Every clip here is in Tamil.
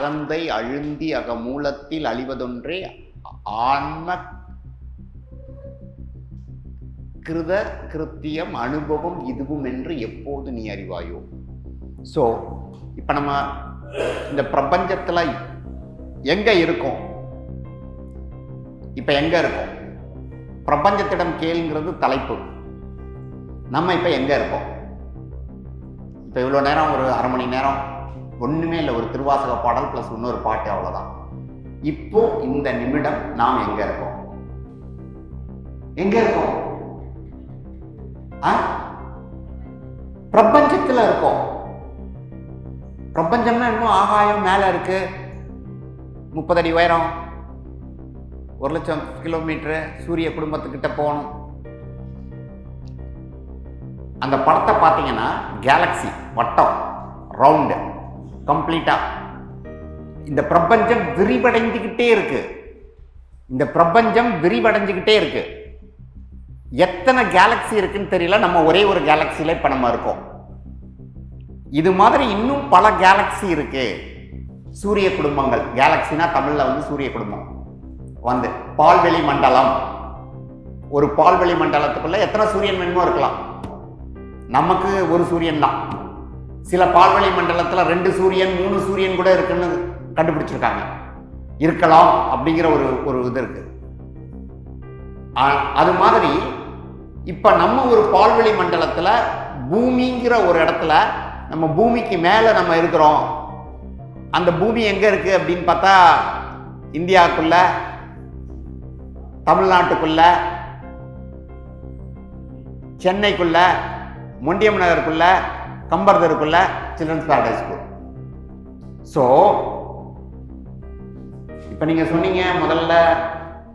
அகந்தை அழுந்தி அகமூலத்தில் அழிவதொன்றே ஆன்ம கிருத கிருத்தியம் அனுபவம் இதுவும் என்று எப்போது நீ அறிவாயோ? ஸோ இப்போ நம்ம இந்த பிரபஞ்சத்தில் எங்க இருக்கோம்? இப்போ எங்க இருக்கோம்? பிரபஞ்சத்திடம் கேளுங்கிறது தலைப்பு. நம்ம இப்போ எங்க இருக்கோம்? இப்போ இவ்வளோ நேரம் ஒரு அரை மணி நேரம் ஒன்றுமே இல்லை ஒரு திருவாசக பாடல் ப்ளஸ் இன்னொரு பாட்டு அவ்வளோதான் இப்போ இந்த நிமிடம் நாம் எங்கே இருக்கோம்? எங்கே இருக்கோம்? ஆ? பிரபஞ்சத்தில் இருக்கோம். பிரபஞ்சம்னா இன்னும் ஆகாயம் மேலே இருக்கு. முப்பது அடி உயரம். ஒரு லட்சம் கிலோமீட்டரு சூரிய குடும்பத்துக்கிட்ட போகணும். அந்த படத்தை பார்த்தீங்கன்னா கேலக்ஸி வட்டம் ரவுண்டு கம்ப்ளீட்டாக இந்த பிரபஞ்சம் விரிவடைஞ்சுக்கிட்டே இருக்கு. இந்த பிரபஞ்சம் விரிவடைஞ்சுக்கிட்டே இருக்கு. எத்தனை கேலக்ஸி இருக்குன்னு தெரியல நம்ம ஒரே ஒரு கேலக்சியில இப்போ நம்ம இருக்கோம். இது மாதிரி இன்னும் பல கேலக்ஸி இருக்கு. சூரிய குடும்பங்கள். கேலக்சினா தமிழில் வந்து சூரிய குடும்பம். வந்து பால்வெளி மண்டலம். ஒரு பால்வெளி மண்டலத்துக்குள்ள எத்தனை சூரியன் வேணுமோ இருக்கலாம். நமக்கு ஒரு சூரியன் தான். சில பால்வெளி மண்டலத்தில் ரெண்டு சூரியன் மூணு சூரியன் கூட இருக்குன்னு கண்டுபிடிச்சிருக்காங்க. இருக்கலாம் அப்படிங்கிற ஒரு ஒரு இது இருக்கு. அது மாதிரி இப்போ நம்ம ஒரு பால்வெளி மண்டலத்தில் பூமிங்கிற ஒரு இடத்துல நம்ம பூமிக்கு மேலே நம்ம இருக்கிறோம். அந்த பூமி எங்கே இருக்குது அப்படின்னு பார்த்தா இந்தியாவுக்குள்ள தமிழ்நாட்டுக்குள்ள சென்னைக்குள்ள முண்டியம் நகருக்குள்ள கம்பர்தருக்குள்ள சில்ட்ரன்ஸ் பேரடைஸ் ஸ்கூல் ஸோ இப்போ நீங்கள் சொன்னீங்க முதல்ல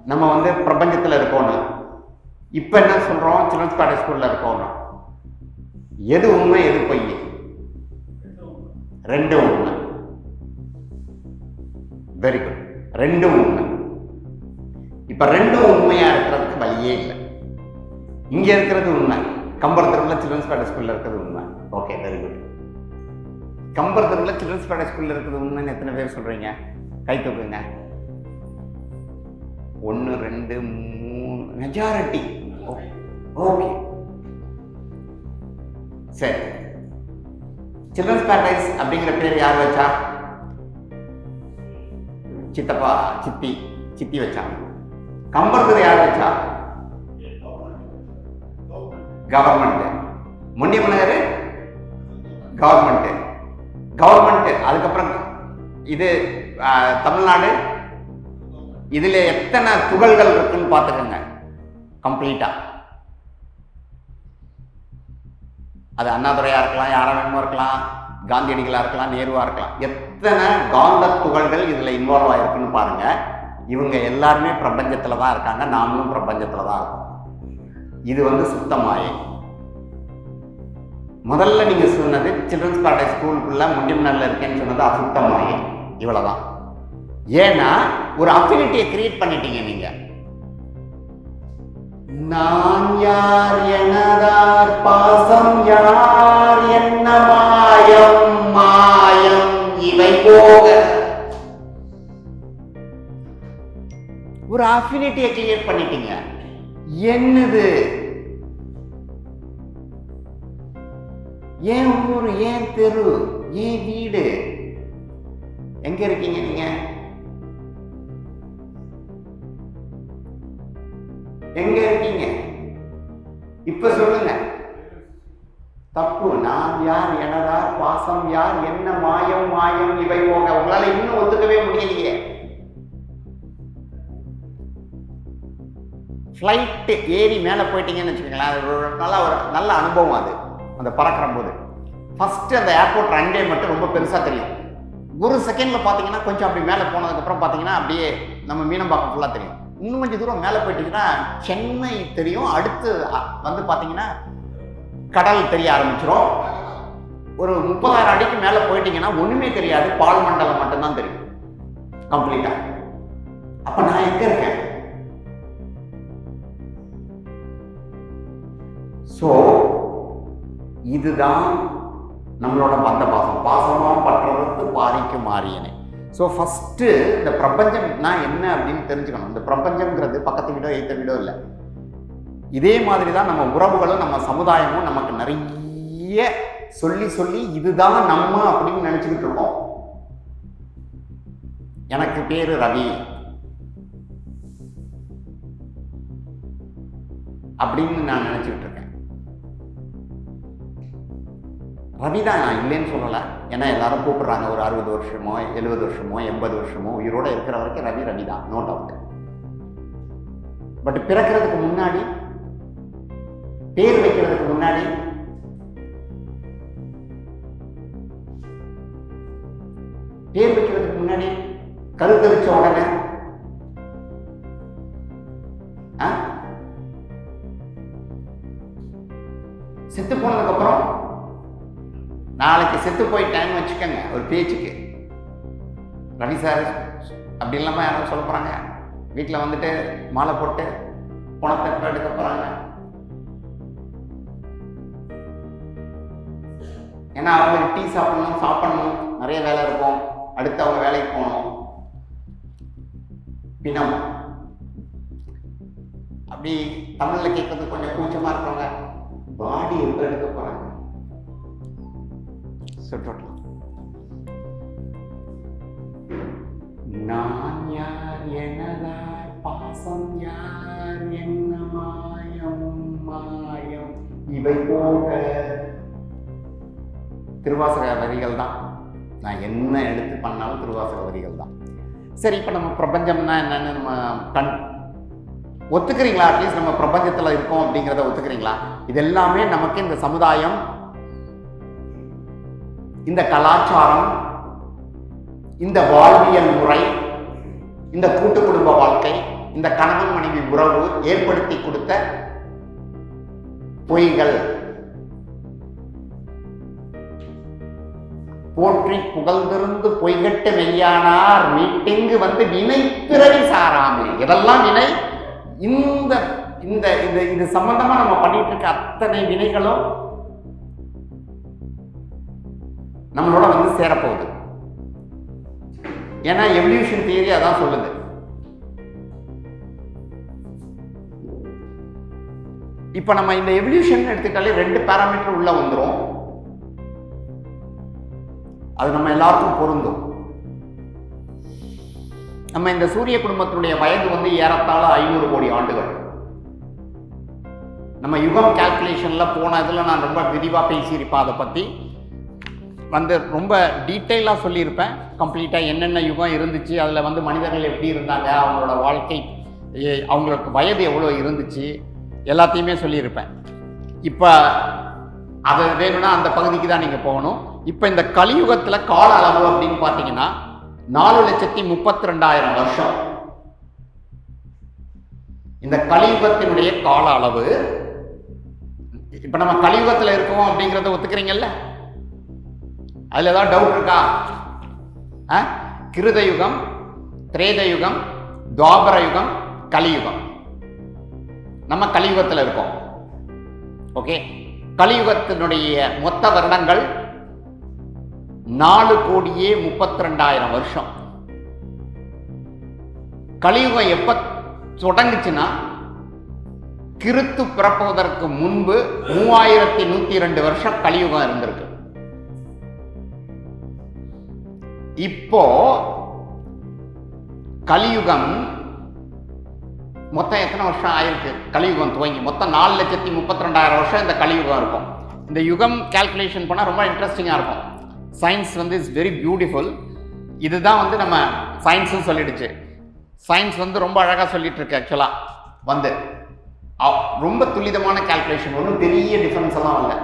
நம்ம வந்து பிரபஞ்சத்தில் இருக்கோம்னு. இப்போ என்ன சொல்கிறோம் சில்ட்ரன்ஸ் பேரடைஸ் ஸ்கூலில் இருக்கோம்னு. எது உண்மை எது பொய் ரெண்டும் உண்மை. வெரி குட் ரெண்டும் உண்மை. இப்போ ரெண்டும் உண்மையாக இருக்கிறதுக்கு வழியே இல்லை. இங்கே இருக்கிறது உண்மை. கம்பர் தெருவில் சில்ட்ரன்ஸ் பேட்டை ஸ்கூலில் இருக்கிறது உண்மை. ஓகே வெரி குட் கம்பர் தெருவில் சில்ட்ரன்ஸ் பேட்டை ஸ்கூல்ல இருக்கிறது உண்மைன்னு எத்தனை பேர் சொல்றீங்க? கை தூக்குங்க. ஒன்று ரெண்டு மூணு மெஜாரிட்டி ஓகே oh, சரி. சில்ட்ரன்ஸ் பேரடைஸ் அப்படிங்கிற பேர் யார் வச்சா? சித்தப்பா சித்தி சித்தி வச்சா. கம்பரத்துல யார் வச்சா? கவர்மெண்ட்டு முன்னிய கவர்மெண்ட்டு கவர்மெண்ட்டு அதுக்கப்புறம் இது தமிழ்நாடு. இதில் எத்தனை துகள்கள் இருக்குன்னு பார்த்துக்கோங்க. கம்ப்ளீட்டாக அது அண்ணாதுரையாக இருக்கலாம் யாரா வேணுமோ இருக்கலாம் காந்தியடிகளாக இருக்கலாம் நேருவாக இருக்கலாம். எத்தனை காந்த துகள்கள் இதில் இன்வால்வ் ஆகிருக்குன்னு பாருங்கள் இவங்க எல்லாருமே பிரபஞ்சத்தில் தான் இருக்காங்க நாமளும் பிரபஞ்சத்தில் தான் இருக்கோம். இது வந்து சுத்தமாயே. முதல்ல நீங்க சொன்னது சில்ட்ரன்ஸ் பேரடைஸ் ஸ்கூலுக்குள்ள முண்டிமனல்ல இருக்கேன்னு சொன்னது அசுத்தமாயே. இவ்வளவுதான். ஏன்னா ஒரு அஃபினிட்டியை கிரியேட் பண்ணிட்டீங்க நீங்க. நான் யார் எனதார் பாசம் யார் என்ன மாயம் மாயம் இவை போக. ஒரு அஃபினிட்டியை கிரியேட் பண்ணிட்டீங்க. என்னது? ஏன் ஊர் ஏன் தெரு ஏன் வீடு? எங்க இருக்கீங்க நீங்க? எங்க இருக்கீங்க? இப்ப சொல்லுங்க. தப்பு. நான் யார் எனதார் பாசம் யார் என்ன மாயம் மாயம் இவை போக உங்களால இன்னும் ஒத்துக்கவே முடியலையே. ஃப்ளைட்டு ஏறி மேலே போயிட்டீங்கன்னு வச்சுக்கோங்களேன் அது ஒரு நல்ல ஒரு நல்ல அனுபவம் அது அந்த பறக்கிற போது ஃபஸ்ட்டு அந்த ஏர்போர்ட் ரன்வே மட்டும் ரொம்ப பெருசாக தெரியும். ஒரு செகண்டில் பார்த்தீங்கன்னா கொஞ்சம் அப்படி மேலே போனதுக்கப்புறம் பார்த்தீங்கன்னா அப்படியே நம்ம மீனம்பாக்கம் ஃபுல்லாக தெரியும். இன்னும் கொஞ்சம் தூரம் மேலே போயிட்டீங்கன்னா சென்னை தெரியும். அடுத்து வந்து பார்த்தீங்கன்னா கடல் தெரிய ஆரம்பிச்சிடும் ஒரு முப்பதாயிரம் அடிக்கு மேலே போயிட்டீங்கன்னா ஒன்றுமே தெரியாது. பால் மண்டலம் மட்டும்தான் தெரியும். கம்ப்ளீட்டாக அப்போ நான் எங்கே இருக்கேன்? ஸோ இதுதான் நம்மளோட பந்த பாசம் பாசமாக பற்றவர்க்கு பாரிக்கு மாறியனே. ஸோ ஃபஸ்ட்டு இந்த பிரபஞ்சம்னா என்ன அப்படின்னு தெரிஞ்சுக்கணும். இந்த பிரபஞ்சம்ங்கிறது பக்கத்து வீடோ எய்த்த வீடோ இல்லை. இதே மாதிரி தான் நம்ம உறவுகளும் நம்ம சமுதாயமும் நமக்கு நிறைய சொல்லி சொல்லி இதுதான் நம்ம அப்படின்னு நினச்சிக்கிட்டு இருக்கோம். எனக்கு பேர் ரவி. அப்படின்னு நான் நினச்சிக்கிட்டு இருக்கேன். ரவி தான் நான் இல்லைன்னு சொல்லலை. ஏன்னா எல்லாரும் கூப்பிட்றாங்க ஒரு அறுபது வருஷமோ எழுபது வருஷமோ எண்பது வருஷமோ உயிரோடு இருக்கிற வரைக்கும் ரவி ரவி தான் நோ டவுட் பட் பிறக்கிறதுக்கு முன்னாடி பேர் வைக்கிறதுக்கு முன்னாடி பேர் வைக்கிறதுக்கு முன்னாடி கருத்தரிச்ச உடனே செத்து போயிட்டேன்னு வச்சுக்கோங்க ஒரு பேச்சுக்கு. ரவி சார் அப்படி இல்லாமல் யாரும் சொல்ல போகிறாங்க வீட்டில் வந்துட்டு மாலை போட்டு பணத்தை எடுக்க போகிறாங்க ஏன்னா அவங்க டீ சாப்பிடணும் சாப்பிடணும். நிறைய வேலை இருக்கும். அடுத்து அவங்க வேலைக்கு போகணும். பிணம் அப்படி தமிழில் கேட்கறது கொஞ்சம் கூச்சமாக இருக்கிறவங்க பாடி எப்போ எடுக்க போகிறாங்க சொல்லலாம் நான் யார் எனதாய்? பாசம் யார்? என்ன மாயம்? மாயம். இவை போக திருவாசக வரிகள் தான். நான் என்ன எடுத்து பண்ணாலும் திருவாசக வரிகள் தான். சரி இப்போ நம்ம பிரபஞ்சம்னா என்னன்னு நம்ம கண் ஒத்துக்கிறீங்களா? அட்லீஸ்ட் நம்ம பிரபஞ்சத்தில் இருக்கோம் அப்படிங்கிறத ஒத்துக்கிறீங்களா? இது எல்லாமே நமக்கு இந்த சமுதாயம் இந்த கலாச்சாரம் இந்த வாழ்வியல் முறை இந்த கூட்டு குடும்ப வாழ்க்கை இந்த கணவன் மனைவி உறவு ஏற்படுத்தி கொடுத்த பொய்கள். போற்றி புகழ்ந்திருந்து பொய்கட்டு மெய்யானார் மீட்டிங்கு வந்து வினை பிறவி சாராமே. இதெல்லாம் வினை இந்த இந்த இந்த இது சம்பந்தமா நம்ம பண்ணிட்டு இருக்க அத்தனை வினைகளும் நம்மளோட வந்து சேரப்போகுது. ஏன்னா எவல்யூஷன் தியரி அதான் சொல்லுது. இப்போ நம்ம இந்த எவல்யூஷன் எடுத்துக்கிட்டாலே ரெண்டு பேராமீட்டர் உள்ள வந்துடும் அது நம்ம எல்லாருக்கும் பொருந்தும். நம்ம இந்த சூரிய குடும்பத்தினுடைய வயது வந்து ஏறத்தாழ ஐநூறு கோடி ஆண்டுகள். நம்ம யுகம் கால்குலேஷனில் போன இதில் நான் ரொம்ப விரிவாக பேசியிருப்பேன் அதை பற்றி வந்து ரொம்ப டீட்டெயிலாக சொல்லியிருப்பேன். கம்ப்ளீட்டாக என்னென்ன யுகம் இருந்துச்சு அதில் வந்து மனிதர்கள் எப்படி இருந்தாங்க அவங்களோட வாழ்க்கை அவங்களுக்கு வயது எவ்வளோ இருந்துச்சு எல்லாத்தையுமே சொல்லியிருப்பேன். இப்போ அது வேணும்னா அந்த பகுதிக்கு தான் நீங்கள் போகணும். இப்போ இந்த கலியுகத்தில் கால அளவு அப்படின்னு பார்த்தீங்கன்னா நாலு லட்சத்தி முப்பத்தி ரெண்டாயிரம் வருஷம். இந்த கலியுகத்தினுடைய கால அளவு இப்போ நம்ம கலியுகத்தில் இருக்கோம் அப்படிங்கிறத ஒத்துக்கிறீங்கல்ல? அதில் ஏதாவது டவுட் இருக்கா? ஆ? திரேதயுகம் யுகம் துவாபர யுகம் கலியுகம். நம்ம கலியுகத்தில் இருக்கோம். ஓகே கலியுகத்தினுடைய மொத்த வருடங்கள் நாலு கோடியே முப்பத்தி ரெண்டாயிரம் வருஷம். கலியுகம் எப்ப தொடங்குச்சுன்னா கிறித்து பிறப்புவதற்கு முன்பு மூவாயிரத்தி நூத்தி ரெண்டு வருஷம் கலியுகம் இருந்திருக்கு. இப்போ கலியுகம் மொத்தம் எத்தனை வருஷம் ஆயிருக்கு? கலியுகம் துவங்கி. மொத்தம் நாலு லட்சத்தி முப்பத்தி ரெண்டாயிரம் வருஷம் இந்த கலியுகம் இருக்கும். இந்த யுகம் கால்குலேஷன் பண்ணால் ரொம்ப இன்ட்ரெஸ்டிங்காக இருக்கும். சயின்ஸ் வந்து இஸ் வெரி பியூட்டிஃபுல் இதுதான் வந்து நம்ம சயின்ஸும் சொல்லிடுச்சு. சயின்ஸ் வந்து ரொம்ப அழகாக சொல்லிட்டு இருக்கு ஆக்சுவலாக வந்து. ரொம்ப துல்லிதமான கால்குலேஷன் ஒன்றும் பெரிய டிஃபரன்ஸ் எல்லாம் இல்லை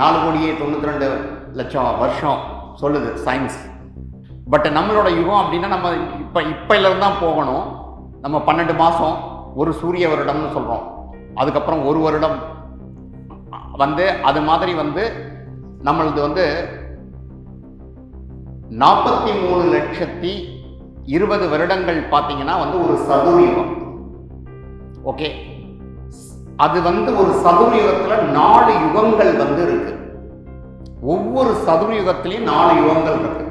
நாலு கோடியே தொண்ணூற்றி ரெண்டு லட்சம் வருஷம். சொல்லுது சயின்ஸ் பட் நம்மளோட யுகம் அப்படின்னா நம்ம இப்போ இப்போலேருந்து தான் போகணும். நம்ம பன்னெண்டு மாதம் ஒரு சூரிய வருடம்னு சொல்கிறோம் அதுக்கப்புறம் ஒரு வருடம் வந்து அது மாதிரி வந்து நம்மளது வந்து நாற்பத்தி மூணு லட்சத்தி இருபது வருடங்கள் பார்த்தீங்கன்னா வந்து ஒரு சதுரயுகம். ஓகே அது வந்து ஒரு சதுரயுகத்தில் நாலு யுகங்கள் வந்து இருக்குது ஒவ்வொரு சதுர்யுகத்திலையும் நாலு யுகங்கள் இருக்கு.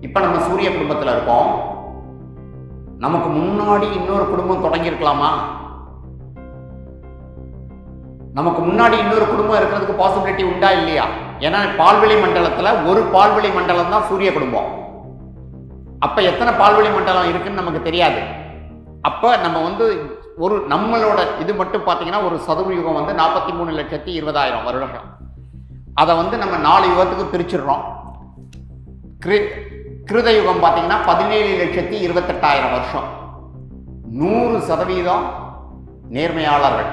இப்போ நம்ம சூரிய குடும்பத்தில் இருக்கோம். நமக்கு முன்னாடி இன்னொரு குடும்பம் தொடங்கியிருக்கலாமா? நமக்கு முன்னாடி இன்னொரு குடும்பம் இருக்கிறதுக்கு பாசிபிலிட்டி உண்டா இல்லையா? ஏன்னா பால்வெளி மண்டலத்துல ஒரு பால்வெளி மண்டலம் தான் சூரிய குடும்பம். அப்ப எத்தனை பால்வெளி மண்டலம் இருக்குன்னு நமக்கு தெரியாது. அப்ப நம்ம வந்து ஒரு நம்மளோட இது மட்டும் பார்த்தீங்கன்னா ஒரு சதுர்யுகம் வந்து நாற்பத்தி மூணு லட்சத்தி இருபதாயிரம் வருடம். அதை வந்து நம்ம நாலு யுகத்துக்கு பிரிச்சிடுறோம். கிரு கிருத யுகம் பார்த்தீங்கன்னா பதினேழு லட்சத்தி இருபத்தெட்டாயிரம் வருஷம். நூறு சதவீதம் நேர்மையாளர்கள்.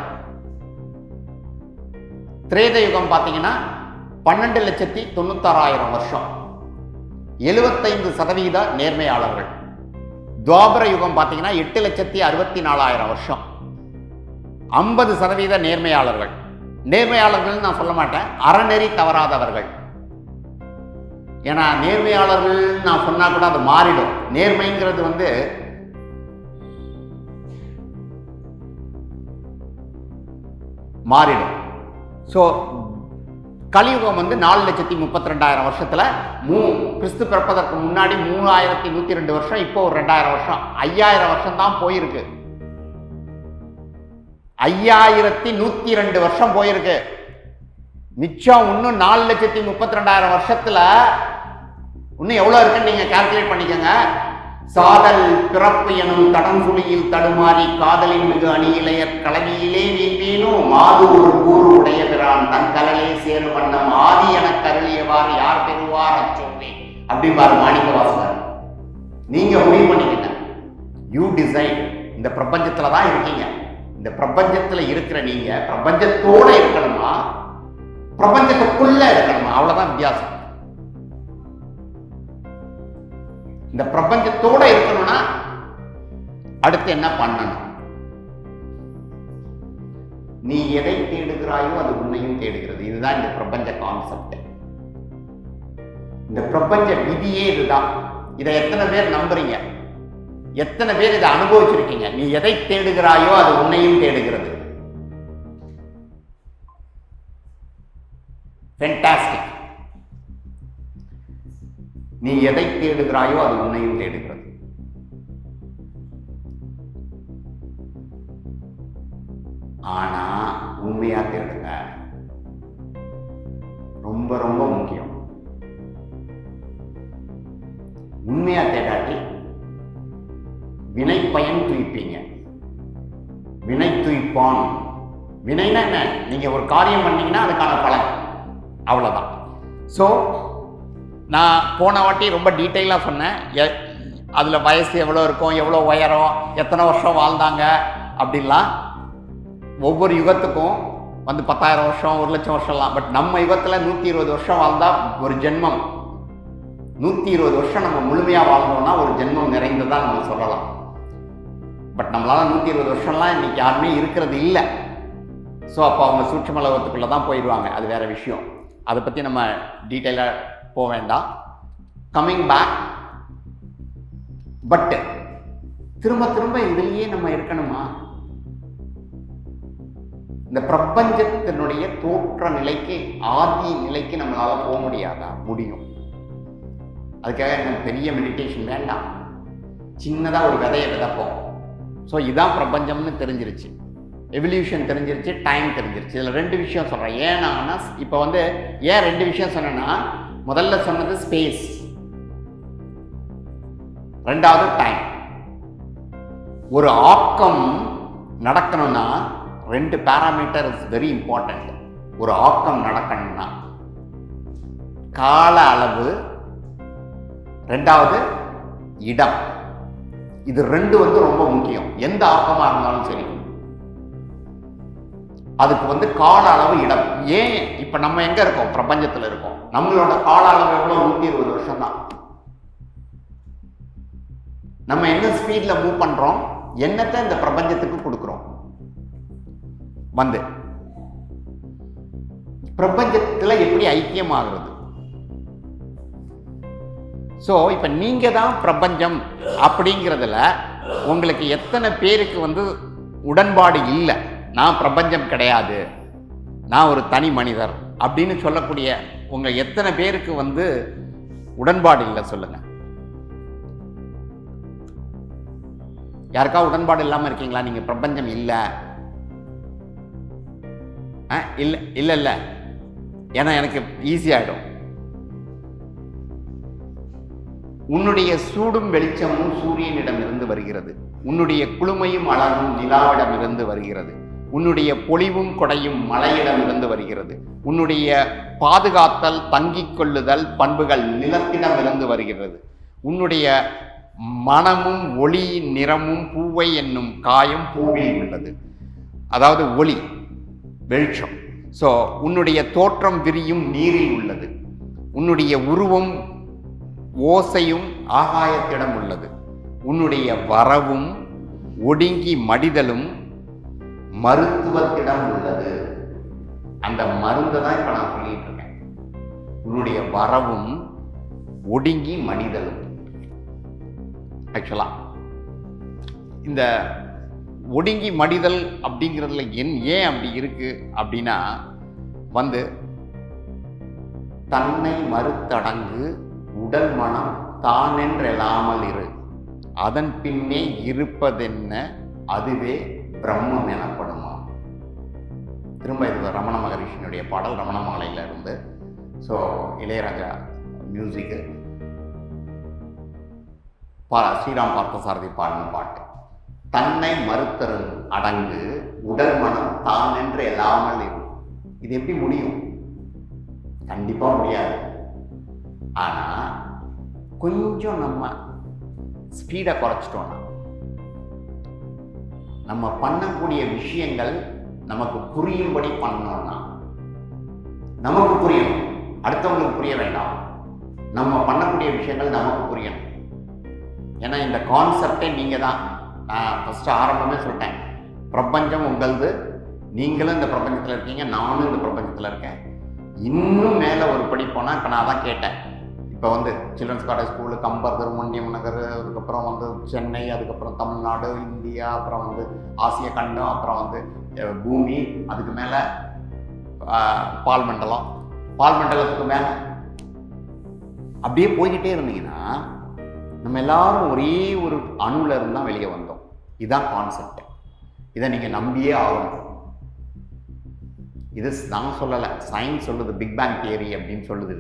திரேத யுகம் பார்த்தீங்கன்னா பன்னெண்டு லட்சத்தி தொண்ணூத்தாறாயிரம் வருஷம். எழுபத்தைந்து சதவீத நேர்மையாளர்கள். துவாபர யுகம் பார்த்தீங்கன்னா எட்டு லட்சத்தி அறுபத்தி நாலாயிரம் வருஷம். ஐம்பது சதவீத நேர்மையாளர்கள். நேர்மையாளர்கள் நான் சொல்ல மாட்டேன். அறநெறி தவறாதவர்கள். ஏன்னா நேர்மையாளர்கள் நான் சொன்னா கூட அது மாறிடும். நேர்மைங்கிறது வந்து மாறிடும். ஸோ கலியுகம் வந்து நாலு லட்சத்தி முப்பத்தி ரெண்டாயிரம் வருஷத்தில் மூ கிறிஸ்து பிறப்பதற்கு முன்னாடி மூணாயிரத்தி நூற்றி ரெண்டு வருஷம் இப்போ ஒரு ரெண்டாயிரம் வருஷம். ஐயாயிரம் வருஷம் தான் போயிருக்கு. ஐயாயிரத்தி நூற்றி ரெண்டு வருஷம் போயிருக்கு. மிச்சம் இன்னும் நாலு லட்சத்தி முப்பத்தி ரெண்டாயிரம் வருஷத்தில் இன்னும் எவ்வளோ இருக்குன்னு நீங்கள் கால்குலேட் பண்ணிக்கோங்க. சாதல் பிறப்பு எனும் தடங்குழியில் தடுமாறி காதலின் மிகு அணியிலையர் கலவியிலே வீழ்வேனும் மாது ஒரு கூறு உடைய பிரான். தன் கலலே சேரு வண்ணம் ஆதி என கருளியவார். யார் பெறுவார்? அச்சோவே அப்படிம்பாரு மாணிக்க வாசகர் நீங்க முடிவு பண்ணிக்கங்க. யூ டிசைன் இந்த பிரபஞ்சத்துல தான் இருக்கீங்க. இந்த பிரபஞ்சத்துல இருக்கிற நீங்க பிரபஞ்சத்தோட இருக்கணுமா? பிரபஞ்சத்துக்குள்ள இருக்கணுமா? அவ்வளவுதான் வித்தியாசம். இந்த பிரபஞ்சத்தோட இருக்கணும்னா அடுத்து என்ன பண்ணணும்? நீ எதை தேடுகிறாயோ அது உன்னையும் தேடுகிறது. இதுதான் இந்த பிரபஞ்ச கான்செப்ட் இந்த பிரபஞ்ச விதியே இதுதான். இதை எத்தனை பேர் நம்புறீங்க? எத்தனை பேர் இதை அனுபவிச்சிருக்கீங்க? நீ எதை தேடுகிறாயோ அது உன்னையும் தேடுகிறது. ஃபென்டாஸ்டிக் நீ எதை தேடுகிறாயோ அது உன்னையும் தேடுகிறது. ஆனா உண்மையா தேடுங்க. ரொம்ப ரொம்ப முக்கியம். உண்மையா தேடாட்டி வினை பயன் துய்ப்பீங்க வினை துய்ப்பான் வினைனா என்ன? நீங்க ஒரு காரியம் பண்ணீங்கன்னா அதுக்கான பலன். அவ்வளவுதான். ஸோ நான் போன வாட்டி ரொம்ப டீட்டெயிலாக சொன்னேன். எ- வயசு எவ்வளோ இருக்கும் எவ்வளோ உயரம் எத்தனை வருஷம் வாழ்ந்தாங்க அப்படின்லாம். ஒவ்வொரு யுகத்துக்கும் வந்து பத்தாயிரம் வருஷம் ஒரு லட்சம் வருஷம்லாம். பட் நம்ம யுகத்தில் நூற்றி இருபது வருஷம் வாழ்ந்தால் ஒரு ஜென்மம். நூற்றி இருபது வருஷம் நம்ம முழுமையாக வாழ்ந்தோம்னா ஒரு ஜென்மம் நிறைந்ததாக நம்ம சொல்லலாம். பட் நம்மளால் நூற்றி இருபது வருஷம்லாம் இன்னைக்கு யாருமே இருக்கிறது இல்லை. ஸோ அப்போ அவங்க சூட்சம லோகத்துக்குள்ளே தான் போயிடுவாங்க. அது வேற விஷயம். அதை பற்றி நம்ம டீட்டெயிலாக போக வேண்டாம். கம்மிங் பேக் பட்டு திரும்ப திரும்ப இதுலேயே நம்ம இருக்கணுமா? இந்த பிரபஞ்சத்தினுடைய தோற்ற நிலைக்கு ஆதி நிலைக்கு நம்மளால் போக முடியாதா? முடியும். அதுக்காக எனக்கு பெரிய மெடிடேஷன் வேண்டாம். சின்னதாக ஒரு விதையை விதைப்போம். ஸோ இதான் பிரபஞ்சம்னு தெரிஞ்சிருச்சு. எவல்யூஷன் தெரிஞ்சிருச்சு டைம் தெரிஞ்சிருச்சு. இதில் ரெண்டு விஷயம் சொல்கிறேன் ஏன்னா இப்போ வந்து ஏன் ரெண்டு விஷயம் சொன்னேன்னா முதல்ல சொன்னது ஸ்பேஸ் ரெண்டாவது டைம் ஒரு ஆக்கம் நடக்கணும்னா ரெண்டு பேராமீட்டர் இஸ் வெரி இம்பார்ட்டன்ட் ஒரு ஆக்கம் நடக்கணும்னா. கால அளவு ரெண்டாவது இடம். இது ரெண்டு வந்து ரொம்ப முக்கியம். எந்த ஆக்கமாக இருந்தாலும் சரி. அதுக்கு வந்து கால அளவு இடம். ஏன் இப்ப நம்ம எங்க இருக்கோம்? பிரபஞ்சத்துல இருக்கோம். நம்மளோட கால அளவு எவ்வளவு நூற்றி இருபது வருஷம் தான் நம்ம என்ன ஸ்பீடில் மூவ் பண்றோம்? என்னத்தை இந்த பிரபஞ்சத்துக்கு கொடுக்குறோம்? வந்து. பிரபஞ்சத்துல எப்படி ஐக்கியமாகிறது? ஸோ இப்போ நீங்கள் தான் பிரபஞ்சம் அப்படிங்கிறதுல உங்களுக்கு எத்தனை பேருக்கு வந்து உடன்பாடு இல்லை? நான் பிரபஞ்சம் கிடையாது. நான் ஒரு தனி மனிதர் அப்படின்னு சொல்லக்கூடிய உங்கள் எத்தனை பேருக்கு வந்து உடன்பாடு இல்லை சொல்லுங்கள் யாருக்கா உடன்பாடு இல்லாமல் இருக்கீங்களா? நீங்கள் பிரபஞ்சம் இல்லை. இல்லை இல்லை இல்லை. ஏன்னா எனக்கு ஈஸியாகிடும் உன்னுடைய சூடும் வெளிச்சமும் சூரியனிடமிருந்து வருகிறது. உன்னுடைய குளுமையும் அழகும் நிலாவிடமிருந்து வருகிறது. உன்னுடைய பொலிவும் கொடையும் மலையிடமிருந்து வருகிறது. உன்னுடைய பாதுகாத்தல் தங்கிக் கொள்ளுதல் பண்புகள் நிலத்திடமிருந்து வருகிறது. உன்னுடைய மனமும் ஒளி நிறமும் பூவை என்னும் காயம் பூவில் உள்ளது. அதாவது ஒளி வெளிச்சம். ஸோ உன்னுடைய தோற்றம் விரியும் நீரில் உள்ளது. உன்னுடைய உருவம் ஓசையும் ஆகாயத்திடம் உள்ளது. உன்னுடைய வரவும் ஒடுங்கி மடிதலும் மருத்துவத்திடம் உள்ளது. அந்த மருந்தை தான் இப்போ நான் சொல்லிட்டு இருக்கேன். உன்னுடைய வரவும் ஒடுங்கி மடிதலும். ஆக்சுவலாக இந்த ஒடுங்கி மடிதல் அப்படிங்கிறதுல என் ஏன் அப்படி இருக்குது அப்படின்னா வந்து தன்னை மறுத்தடங்கு உடல் மனம் தானென்றெல்லாமல் இரு. அதன் பின்னே இருப்பதென்ன? அதுவே பிரம்மம் எனப்படுமா? திரும்ப இது ரமண மகரிஷினுடைய பாடல் ரமண மாலையில இருந்து. ஸோ இளையராஜா மியூசிக்கு பா ஸ்ரீராம் பார்த்தசாரதி பாடின பாட்டு. தன்னை மறுத்தரும் அடங்கு உடல் மனம் தான் என்று எல்லாமல் இரு. இது எப்படி முடியும்? கண்டிப்பாக முடியாது. ஆனா கொஞ்சம் நம்ம ஸ்பீடை குறைச்சிட்டோம்னா நம்ம பண்ணக்கூடிய விஷயங்கள் நமக்கு புரியும்படி பண்ணோம்னா நமக்கு புரியணும் அடுத்தவங்களுக்கு புரிய வேண்டாம். நம்ம பண்ணக்கூடிய விஷயங்கள் நமக்கு புரியணும் ஏன்னா இந்த கான்செப்டே நீங்கள் தான் நான் ஃபஸ்ட்டு ஆரம்பமே சொல்லிட்டேன். பிரபஞ்சம் உங்களது. நீங்களும் இந்த பிரபஞ்சத்தில் இருக்கீங்க. நானும் இந்த பிரபஞ்சத்தில் இருக்கேன். இன்னும் மேலே ஒரு படி போனால் இப்போ நான் தான் கேட்டேன். இப்போ வந்து சில்ட்ரன்ஸ் காலேஜ் ஸ்கூலு கம்பர் திருமண்யம் நகர் அதுக்கப்புறம் வந்து சென்னை அதுக்கப்புறம் தமிழ்நாடு இந்தியா அப்புறம் வந்து ஆசிய கண்டம் அப்புறம் வந்து பூமி அதுக்கு மேலே பால் மண்டலம். பால் மண்டலத்துக்கு மேலே. அப்படியே போய்கிட்டே இருந்தீங்கன்னா நம்ம எல்லாரும் ஒரே ஒரு அணுல இருந்து தான் வெளியே வந்தோம். இதுதான் கான்செப்ட் இதை நீங்கள் நம்பியே ஆகணும். இது நான் சொல்லலை. சயின்ஸ் சொல்லுது பிக் பேங் தியரி அப்படின்னு சொல்லுது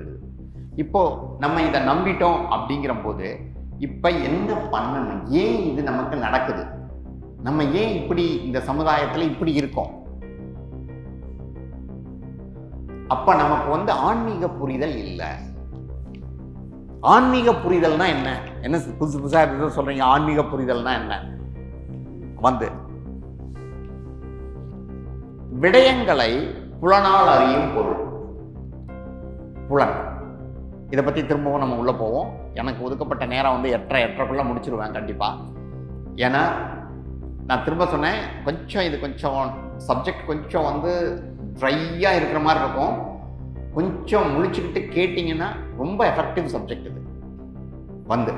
இப்போது இப்போ நம்ம இதை நம்பிட்டோம் அப்படிங்கிற போது இப்போ என்ன பண்ணணும்? ஏன் இது நமக்கு நடக்குது? நம்ம ஏன் இப்படி இந்த சமுதாயத்தில் இப்படி இருக்கோம்? அப்ப நமக்கு வந்து ஆன்மீக புரிதல் இல்லை. ஆன்மீக புரிதல்னா என்ன? என்ன புதுசு புதுசா ஏதோ சொல்றீங்க. ஆன்மீக புரிதல்னா என்ன? வந்து விடயங்களை புலனால் அறியும் பொருள். புலன். இதை பற்றி திரும்பவும் நம்ம உள்ளே போவோம். எனக்கு ஒதுக்கப்பட்ட நேரம் வந்து எட்டரை எட்டரைக்குள்ளே முடிச்சிருவேன் கண்டிப்பாக ஏன்னா நான் திரும்ப சொன்னேன் கொஞ்சம் இது கொஞ்சம் சப்ஜெக்ட் கொஞ்சம் வந்து ட்ரையாக இருக்கிற மாதிரி இருக்கும். கொஞ்சம் முழிச்சுக்கிட்டு கேட்டிங்கன்னா ரொம்ப எஃபெக்டிவ் சப்ஜெக்ட் இது. வந்து.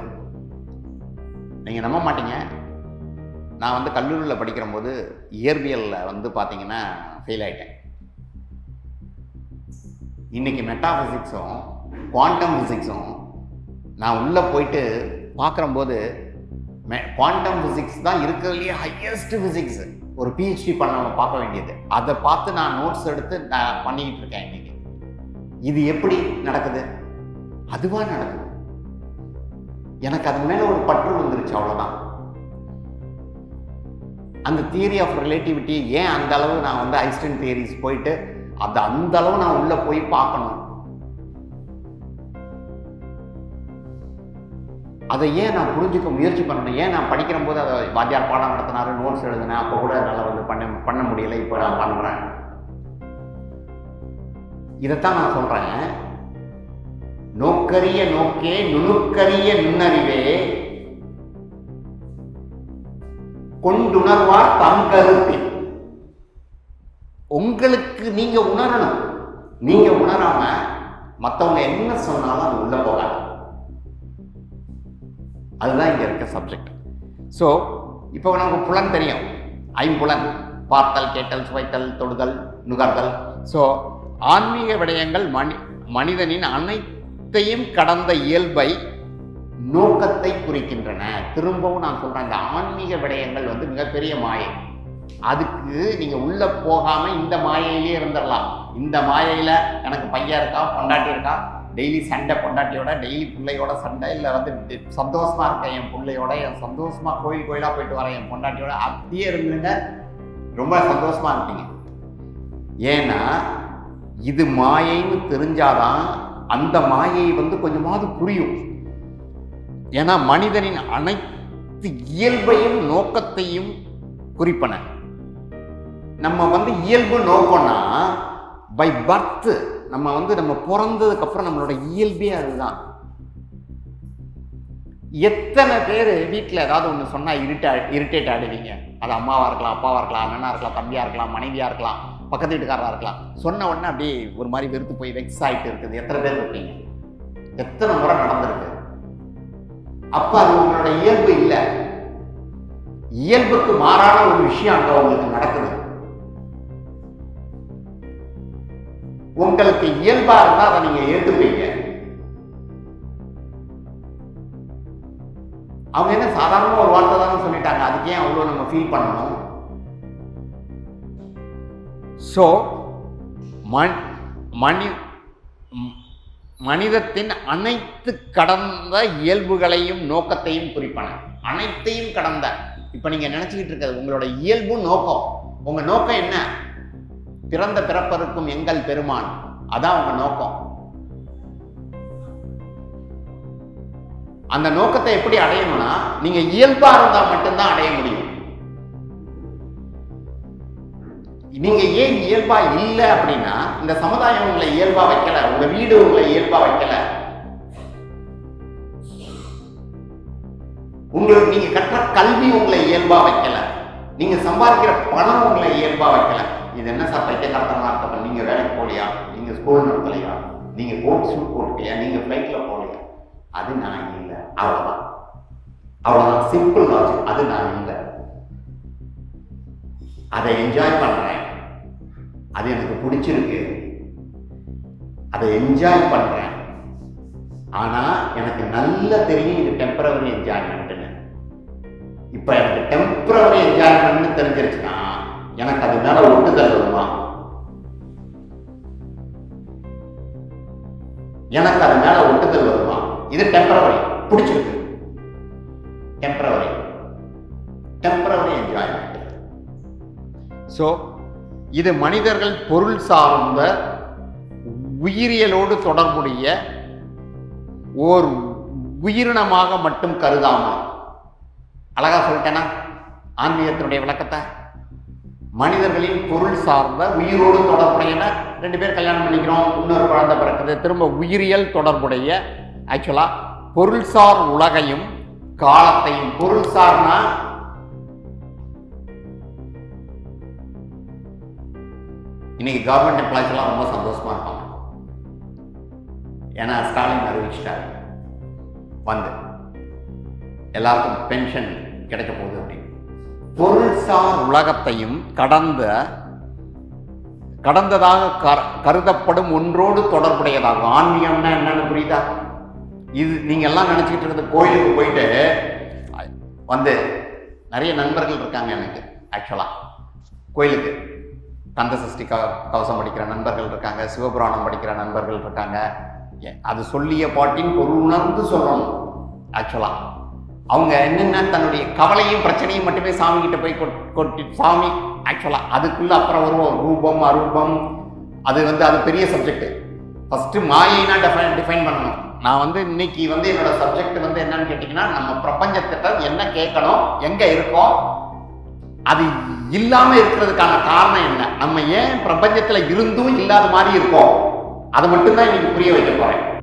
நீங்கள் நம்ப மாட்டீங்க. நான் வந்து கல்லூரியில் படிக்கிறபோது இயற்பியலில் வந்து பார்த்தீங்கன்னா ஃபெயில் ஆகிட்டேன் இன்னைக்கு மெட்டாஃபிசிக்ஸும் குவாண்டம் ஃபிசிக்ஸும் நான் உள்ளே போயிட்டு பார்க்குறம்போது மே குவாண்டம் ஃபிசிக்ஸ் தான் இருக்கிறதுலையே ஹையஸ்ட் ஃபிசிக்ஸ் ஒரு பிஹெச்டி பண்ணவங்க பார்க்க வேண்டியது. அதை பார்த்து நான் நோட்ஸ் எடுத்து நான் பண்ணிக்கிட்டு இருக்கேன் இன்றைக்கி இது எப்படி நடக்குது? அதுவாக நடக்குது. எனக்கு அது மேலே ஒரு பற்று வந்துருச்சு அவ்வளோதான் அந்த தியரி ஆஃப் ரிலேட்டிவிட்டி ஏன் அந்த அளவு நான் வந்து ஐஸ்டன் தியரிஸ் போயிட்டு அது அந்த அளவு நான் உள்ளே போய் பார்க்கணும். அதை ஏன் நான் புரிஞ்சுக்க முயற்சி பண்ணணும்? ஏன் நான் படிக்கிற போது அதை வாத்தியார் பாடம் நடத்தினாரு நோட்ஸ் எழுதினேன் அப்போ கூட என்னால் வந்து பண்ண பண்ண முடியலை இப்போ நான் பண்ணுறேன். இதைத்தான் நான் சொல்கிறேன் நோக்கரிய நோக்கே நுணுக்கரிய நுண்ணறிவே. கொண்டுணர்வார் தம் கருத்து. உங்களுக்கு நீங்கள் உணரணும். நீங்கள் உணராமல் மற்றவங்க என்ன சொன்னாலும் அது உள்ள போகாது. அதுதான் இங்கே இருக்க சப்ஜெக்ட் ஸோ இப்போ நமக்கு புலன் தெரியும். ஐம்புலன். பார்த்தல் கேட்டல் சுவைத்தல் தொடுதல் நுகர்தல். ஸோ ஆன்மீக விடயங்கள் மனி மனிதனின் அனைத்தையும் கடந்த இயல்பை நோக்கத்தை குறிக்கின்றன. திரும்பவும் நான் சொல்கிறேன் இந்த ஆன்மீக விடயங்கள் வந்து மிகப்பெரிய மாயை. அதுக்கு நீங்கள் உள்ளே போகாமல் இந்த மாயையிலே இருந்துடலாம். இந்த மாயையில் எனக்கு பையன் இருக்கா பொண்டாட்டி இருக்கா? டெய்லி சண்டை பொண்டாட்டியோட டெய்லி பிள்ளையோட சண்டை இல்லை வந்து சந்தோஷமாக சந்தோஷமா இருக்கேன் என் பிள்ளையோட என் சந்தோஷமா கோயில் கோயிலாக போயிட்டு வரேன் என் பொண்டாட்டியோட அப்படியே இருந்துங்க ரொம்ப சந்தோஷமா இருப்பீங்க. ஏன்னா இது மாயைன்னு தெரிஞ்சாதான் அந்த மாயை வந்து கொஞ்சமாவது புரியும். ஏன்னா மனிதனின் அனைத்து இயல்பையும் நோக்கத்தையும் குறிப்பன. நம்ம வந்து இயல்பு நோக்கம்னா பை பர்த்து நம்ம வந்து நம்ம பிறந்ததுக்கு அப்புறம் நம்மளோட இயல்பே அதுதான். எத்தனை பேர் வீட்டில் ஏதாவது ஒன்று சொன்னால் இரிட்டா இரிட்டேட் ஆடுவீங்க அது அம்மாவாக இருக்கலாம் அப்பாவாக இருக்கலாம் அண்ணனாக இருக்கலாம் தம்பியாக இருக்கலாம் மனைவியாக இருக்கலாம் பக்கத்து வீட்டுக்காரராக இருக்கலாம். சொன்ன உடனே அப்படியே ஒரு மாதிரி வெறுத்து போய் வெக்ஸ் ஆகிட்டு இருக்குது. எத்தனை பேர் இருப்பீங்க? எத்தனை முறை நடந்திருக்கு? அப்போ அது உங்களோட இயல்பு இல்லை. இயல்புக்கு மாறான ஒரு விஷயம் அங்கே உங்களுக்கு நடக்குது. உங்களுக்கு இயல்பா இருந்தா அதை நீங்க ஏத்துப்பீங்க. அவங்க என்ன சாதாரணமா ஒரு வார்த்தை தானே சொல்லிட்டாங்க. அதுக்கு ஏன் அவ்வளோ நம்ம ஃபீல் பண்ணணும்? ஸோ மனி மணி மனிதத்தின் அனைத்து கடந்த இயல்புகளையும் நோக்கத்தையும் குறிப்பன. அனைத்தையும் கடந்த. இப்போ நீங்கள் நினச்சிக்கிட்டு இருக்கிறது உங்களோட இயல்பு நோக்கம். உங்கள் நோக்கம் என்ன? பிறந்த பிறப்பருக்கும் எங்கள் பெருமான். அதான் உங்க நோக்கம். அந்த நோக்கத்தை எப்படி அடையணும்னா நீங்க இயல்பா இருந்தா மட்டும்தான் அடைய முடியும். நீங்க ஏன் இயல்பா இல்லை அப்படின்னா இந்த சமுதாயம் உங்களை இயல்பா வைக்கல உங்க வீடு உங்களை இயல்பா வைக்கல. உங்களுக்கு நீங்க கற்ற கல்வி உங்களை இயல்பா வைக்கல. நீங்க சம்பாதிக்கிற பணம் உங்களை இயல்பா வைக்கல. இது என்ன சார் பைத்தியக்காரத்தனமா இருக்கப்ப நீங்கள் வேலைக்கு போகலையா? நீங்கள் ஸ்கூல் நடத்தலையா? நீங்கள் கோட் ஷூட் போட்டுக்கலையா நீங்கள் ஃப்ளைட்டில் போகலையா? அது நான் இல்லை. அவ்வளோதான் அவ்வளோதான் சிம்பிள் லாஜிக் அது நான் இல்லை. அதை என்ஜாய் பண்ணுறேன் அது எனக்கு பிடிச்சிருக்கு. அதை என்ஜாய் பண்ணுறேன் ஆனால் எனக்கு நல்லா தெரியும் இது டெம்பரவரி என்ஜாய்மெண்ட்டுன்னு இப்போ எனக்கு டெம்பரவரி என்ஜாய்மெண்ட்னு தெரிஞ்சிருச்சுன்னா எனக்கு அது மேல ஒட்டுதல் வருமா? எனக்கு அது மேல ஒட்டுதல் வருமா? இது டெம்பரவரி பிடிச்சிருக்கு. டெம்பரவரி டெம்பரவரி என்ஜாய்மெண்ட் ஸோ இது மனிதர்கள் பொருள் சார்ந்த உயிரியலோடு தொடர்புடைய ஓர் உயிரினமாக மட்டும் கருதாமல். அழகா சொல்லிட்டேனா? ஆன்மீகத்தினுடைய விளக்கத்தை? மனிதர்களின் பொருள் சார்ந்த உயிரோடு தொடர்புடையன. ரெண்டு பேர் கல்யாணம் பண்ணிக்கிறோம். இன்னொரு குழந்தை பிறக்குது. திரும்ப உயிரியல் தொடர்புடைய ஆக்சுவலா பொருள்சார் உலகையும் காலத்தையும். பொருள் சார்னா இன்னைக்கு கவர்மெண்ட் எம்ப்ளாய்ச்செல்லாம் ரொம்ப சந்தோஷமா இருப்பாங்க. ஏன்னா ஸ்டாலின் அறிவிச்சிட்டாரு. வந்து எல்லாருக்கும் பென்ஷன் கிடைக்க போகுது. பொருள்சார் உலகத்தையும் கடந்த கடந்ததாக கருதப்படும் ஒன்றோடு தொடர்புடையதாகும். ஆன்மீகம்னா என்னன்னு புரியுதா? இது நீங்க எல்லாம் நினச்சிக்கிட்டு இருக்கிறது கோயிலுக்கு போயிட்டு வந்து நிறைய நண்பர்கள் இருக்காங்க எனக்கு ஆக்சுவலாக கோயிலுக்கு. கந்த சஷ்டி க கவசம் படிக்கிற நண்பர்கள் இருக்காங்க சிவபுராணம் படிக்கிற நண்பர்கள் இருக்காங்க. அது சொல்லிய பாட்டின் பொருள் உணர்ந்து சொல்லணும் ஆக்சுவலாக அவங்க என்னென்ன தன்னுடைய கவலையும் பிரச்சனையும் மட்டுமே சாமி கிட்ட போய் கொட்- கொட்டி சாமி ஆக்சுவலாக அதுக்குள்ள அப்புறம் வருவோம் ரூபம் அரூபம். அது வந்து அது பெரிய சப்ஜெக்ட் ஃபஸ்ட்டு மாயினா டிஃபைன் டிஃபைன் பண்ணணும். நான் வந்து இன்னைக்கு வந்து என்னோட சப்ஜெக்ட் வந்து என்னன்னு கேட்டிங்கன்னா நம்ம பிரபஞ்சத்திட்ட என்ன கேட்கணும் எங்கே இருக்கோம் அது இல்லாமல் இருக்கிறதுக்கான காரணம் என்ன? நம்ம ஏன் பிரபஞ்சத்தில் இருந்தும் இல்லாத மாதிரி இருக்கோம்? அதை மட்டும்தான் இன்னைக்கு புரிய வைக்க போகிறேன்